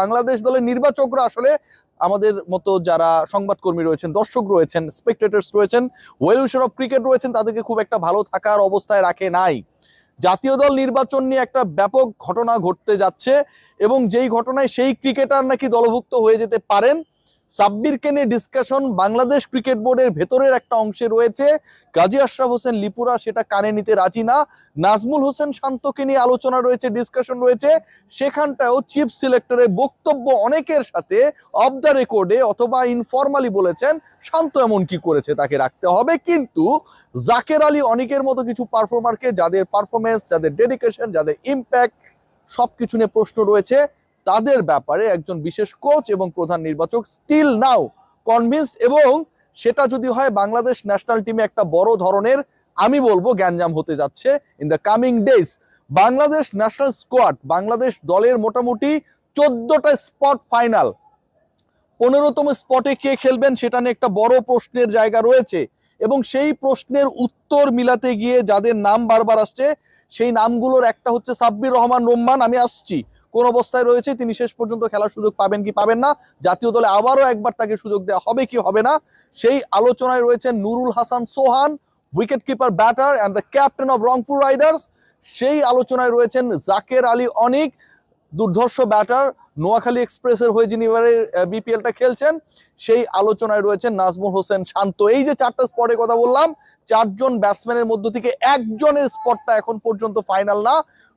বাংলাদেশ দলের নির্বাচকরা আসলে আমাদের মতো যারা সংবাদকর্মী রয়েছেন, দর্শক রয়েছেন স্পেকটেটার্স রয়েছেন ওয়েল উইশার অফ ক্রিকেট রয়েছেন, তাদেরকে খুব একটা ভালো থাকার অবস্থায় রাখে নাই। জাতীয় দল নির্বাচন নিয়ে একটা ব্যাপক ঘটনা ঘটতে যাচ্ছে এবং যেই ঘটনায় সেই ক্রিকেটার নাকি দলভুক্ত হয়ে যেতে পারেন সাব্বিরকে নিয়ে ডিসকাশন বাংলাদেশ ক্রিকেট বোর্ডের ভেতরের একটা অংশে রয়েছে। গাজী আশরাফ হোসেন লিপুরা সেটা কানে নিতে রাজি না। নাজমুল হোসেন শান্তকে নিয়ে আলোচনা রয়েছে ডিসকাশন রয়েছে। সেখানটাও চিফ সিলেক্টরের বক্তব্য অনেকের সাথে অফ দ্য রেকর্ডে অথবা ইনফরমালি বলেছেন, শান্ত এমন কি করেছে তাকে রাখতে হবে। কিন্তু জাকের আলী অনেকের মতো কিছু পারফর্মারকে যাদের পারফরমেন্স যাদের ডেডিকেশন যাদের ইম্প্যাক্ট সবকিছু নিয়ে প্রশ্ন রয়েছে। তাদের ব্যাপারে একজন বিশেষ কোচ এবং প্রধান নির্বাচক স্টিল নাও কনভিন্সড এবং সেটা যদি হয় বাংলাদেশ ন্যাশনাল টিমে একটা বড় ধরনের, আমি বলব গ্যাঞ্জাম হতে যাচ্ছে in the coming days Bangladesh national squad Bangladesh দলের মোটামুটি চোদ্দটা স্পট ফাইনাল পনেরোতম স্পটে কে খেলবেন সেটা নিয়ে একটা বড় প্রশ্নের জায়গা রয়েছে এবং সেই প্রশ্নের উত্তর মিলাতে গিয়ে যাদের নাম বারবার আসছে, সেই নামগুলোর একটা হচ্ছে সাব্বির রহমান রোম্মান আমি আসছি। কোন অবস্থায় রয়েছে, তিনি শেষ পর্যন্ত খেলার সুযোগ পাবেন কি পাবেন না। জাতীয় দলে আবারও একবার তাকে সুযোগ দেওয়া হবে কি হবে না, সেই আলোচনায় রয়েছেন Nurul Hasan Sohan wicket keeper batter and the captain of Rangpur Riders সেই আলোচনায় রয়েছেন জাকের আলী অনিক, দুর্ধর্ষ ব্যাটার নোয়াখালী এক্সপ্রেসের হয়ে যিনি এবারে বিপিএলটা খেলছেন, সেই আলোচনায় রয়েছেন নাজমুল হোসেন শান্ত। এই যে চারটা স্পটের কথা বললাম, চারজন ব্যাটসম্যানের মধ্য থেকে একজনের স্পটটা এখন পর্যন্ত ফাইনাল না।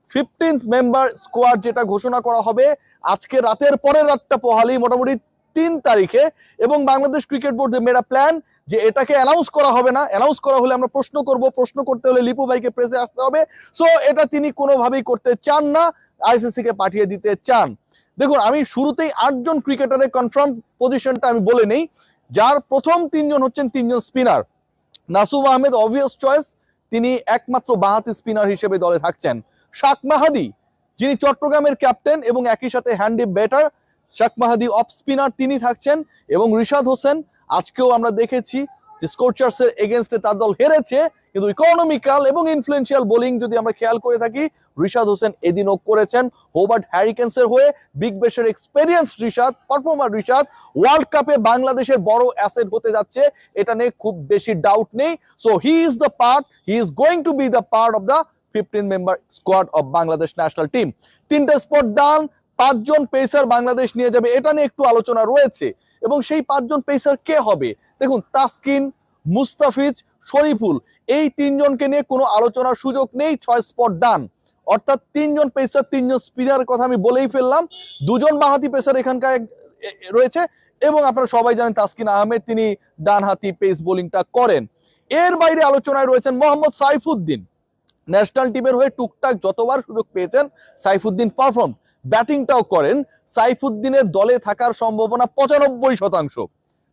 ফিফটিন্থ মেম্বার স্কোয়াড যেটা ঘোষণা করা হবে, আজকে রাতের পরের রাতটা পোহালি, মোটামুটি তিন তারিখে। এবং বাংলাদেশ ক্রিকেট বোর্ড মেরা প্ল্যান যে এটাকে অ্যানাউন্স করা হবে না অ্যানাউন্স করা হলে আমরা প্রশ্ন করব, প্রশ্ন করতে হলে লিপু ভাইকে প্রেসে আসতে হবে। সো এটা তিনি কোনোভাবেই করতে চান না আইসিসি কে পাঠিয়ে দিতে চান। দেখুন, আমি শুরুতেই আটজন ক্রিকেটারের কনফার্ম পজিশনটা আমি বলে নেই। যার প্রথম তিনজন হচ্ছেন তিনজন spinner Nasum Ahmed obvious choice তিনি একমাত্র বাহাতি স্পিনার হিসেবে দলে থাকছেন। শাক মাহাদি, যিনি চট্টগ্রামের ক্যাপ্টেন এবং একই সাথে হ্যান্ডি ব্যাটার, শাক মাহাদি অফ স্পিনার তিনি থাকছেন এবং রিশাদ হোসেন। আজকেও আমরা দেখেছি যে স্কোরচার্সের এগেনস্টে তার দল হেরেছে, কিন্তু ইকোনমিক্যাল এবং ইনফ্লুয়েন্সিয়াল বোলিং যদি আমরা খেয়াল করে থাকি, রিশাদ হোসেন এদিনও করেছেন। হোবার্ট হ্যারিকেন্সের হয়ে big বেশের experience Rishad performer Rishad world কাপে বাংলাদেশের বড় অ্যাসেট হতে যাচ্ছে, এটা নিয়ে খুব বেশি ডাউট নেই। So he is the part he is going to be the part of the fifteen member squad of Bangladesh national team. তিনটা স্পট ডান, পাঁচজন পেসার বাংলাদেশ নিয়ে যাবে। এটা নিয়ে একটু আলোচনা রয়েছে। এবং সেই পাঁচজন পেসার কে হবে? দেখুন, তাসকিন, মুস্তাফিজ, শরীফুল, এই তিনজনকে নিয়ে কোনো আলোচনার সুযোগ নেই, ছয় স্পট ডান। অর্থাৎ তিনজন পেসার, তিনজন স্পিনার কথা আমি বলেই ফেললাম। দুজন বাহাতি পেসার এখানকার রয়েছে। এবং আপনারা সবাই জানেন তাসকিন আহমেদ, তিনি ডানহাতি পেস বোলিংটা করেন। এর বাইরে আলোচনায় রয়েছেন মোহাম্মদ সাইফুদ্দিন। ন্যাশনাল টিমের হয়ে টুকটাক যতবার সুযোগ পেয়েছেন সাইফুদ্দিন পারফর্ম। ব্যাটিংটাও করেন। সাইফুদ্দিনের দলে থাকার সম্ভাবনা পঁচানব্বই শতাংশ।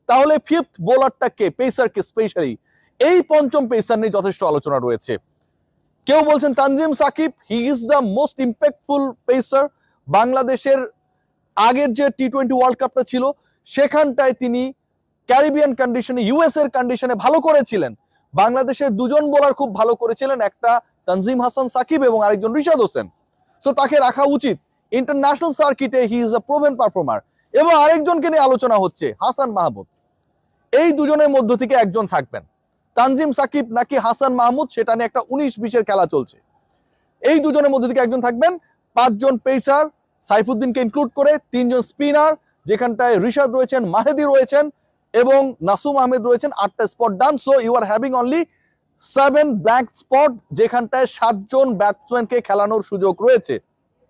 তাহলে ফিফথ বোলারটা কে? পেসারকে স্পেশালি এই পঞ্চম পেসার নিয়ে যথেষ্ট আলোচনা রয়েছে। কেউ বলছেন, Tanzim Sakib he is the most impactful pacer বাংলাদেশের আগের যে টি টোয়েন্টি ওয়ার্ল্ড কাপটা ছিল, সেখানটায় তিনি ক্যারিবিয়ান কন্ডিশনে ইউএস এর কন্ডিশনে ভালো করেছিলেন। বাংলাদেশের দুজন বোলার খুব ভালো করেছিলেন। একটা তানজিম হাসান সাকিব এবং আরেকজন রিশাদ হোসেন। সো তাকে রাখা উচিত। ইন্টারন্যাশনাল সার্কিটে he is a proven performer এবং আরেকজনকে নিয়ে আলোচনা হচ্ছে, হাসান মাহমুদ। এই দুজনের মধ্য থেকে একজন থাকবেন। তানজিম সাকিব নাকি হাসান মাহমুদ, সেটা নিয়ে একটা উনিশ বিশের খেলা চলছে। এই দুজনের মধ্যে থেকে একজন থাকবেন, পাঁচজন পেসার সাইফুদ্দিনকে ইনক্লুড করে তিনজন স্পিনার যেখানটায় রিশাদ রয়েছেন, মাহেদি রয়েছেন এবং নাসুম আহমেদ রয়েছেন, আটটা spot done so you are having only seven black spot যেখানটায় সাতজন ব্যাটসম্যানকে খেলানোর সুযোগ রয়েছে।